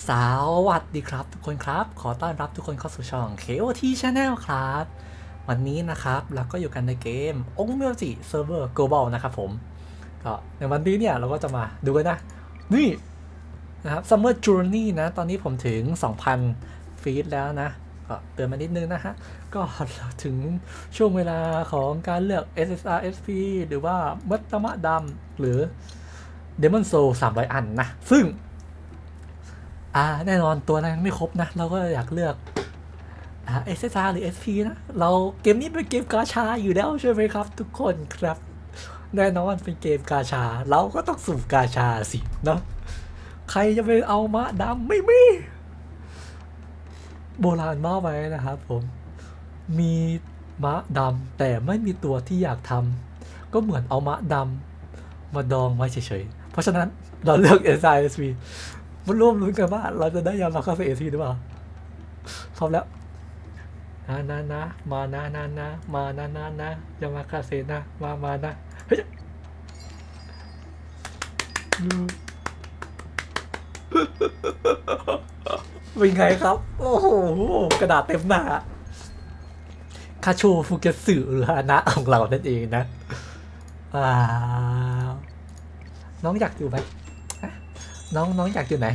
สวัสดีครับทุกคนครับ ขอต้อนรับทุกคนเข้าสู่ช่อง KOT Channel ครับ วันนี้นะครับเราก็อยู่กันในเกม o n g m u j i Server Global นะครับผมก็ในวันนี้เนี่ยเราก็จะมาดูกันนะ นี่นะครับ Summer Journey นะ ตอนนี้ผมถึง 2,000 ฟีดแล้วนะ ก็เตือนมานิดนึงนะฮะ ก็ถึงช่วงเวลาของการเลือก SSR SP หรือว่ามัตตมะดำหรือ Demon Soul 300 อันนะ ซึ่ง อ่าแน่นอนตัวนั้นไม่ครบนะ เราก็อยากเลือกอ่า SSR หรือ SP นะ เราเกมนี้เป็นเกมกาชาอยู่แล้วใช่ไหมครับ ทุกคนครับ แน่นอนเป็นเกมกาชา เราก็ต้องสุ่มกาชาสิเนาะใครจะไปเอามะดำไม่มีโบราณมากไปนะครับผมมีมะดำแต่ไม่มีตัวที่อยากทำก็เหมือนเอามะดำมาดองไว้เฉยๆ เพราะฉะนั้นเราเลือก S I S P มันร่วมลุ้นกันว่า เราจะได้ยอมรับเข้าไป S P หรือเปล่าพร้อมแล้วนะนะนะมานะนะนะมานะนะนะยามาคาเซนะมามานะเฮ้ยเป็นไงครับ โอ้โห กระดาษเต็มหน้าคาโชฟุเกสึหรือฮานะของเรานั่นเองนะ ว้าว น้องอยากอยู่ไหม น้องน้องอยากอยู่ไหน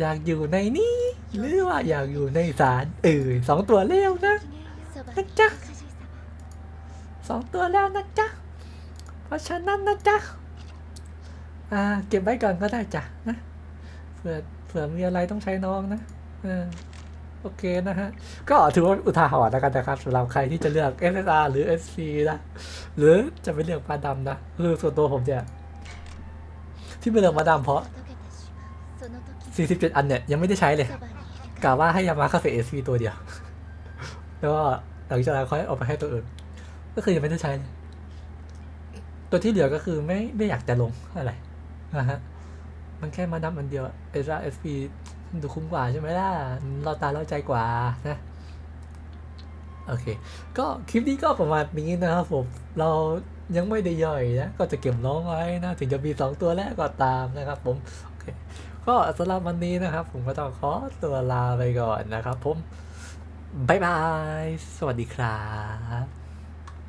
อยากอยู่ในนี้หรือว่าอยากอยู่ในศาลเออสองตัวแล้วนะนะจ๊ะสองตัวแล้วนะจ๊ะเพราะฉะนั้นนะจ๊ะอ่าเก็บไว้ก่อนก็ได้จ้ะนะเผื่อเผื่อมีอะไรต้องใช้น้องนะเออโอเคนะฮะ ก็ถือว่าอุทาหรณ์แล้วกันนะครับสำหรับใครที่จะเลือก SSR หรือ SP นะหรือจะไปเลือกปลาดำนะคือส่วนตัวผมเนี่ยที่ไม่เลือกปลาดำเพราะ 47 อันเนี่ยยังไม่ได้ใช้เลยกะว่าให้ยามาคาเฟ่ SP ตัวเดียว แล้วก็หลังจากนั้นค่อยเอาไปให้ตัวอื่น ก็คือยังไม่ได้ใช้เลยตัวที่เหลือก็คือไม่ไม่อยากจะลงอะไรนะฮะมันแค่มาดำอันเดียวเอซ่าเอสพีดูคุ้มกว่าใช่ไหมล่ะเราตาเราใจกว่านะโอเค ก็คลิปนี้ก็ประมาณนี้นะครับผม เรายังไม่ได้ย่อยนะ ก็จะเก็บน้องไว้นะ ถึงจะมีสองตัวแรกก็ตามนะครับผม โอเค ก็สำหรับวันนี้นะครับ ผมก็ต้องขอตัวลาไปก่อนนะครับ ผม บ๊ายบาย สวัสดีครับ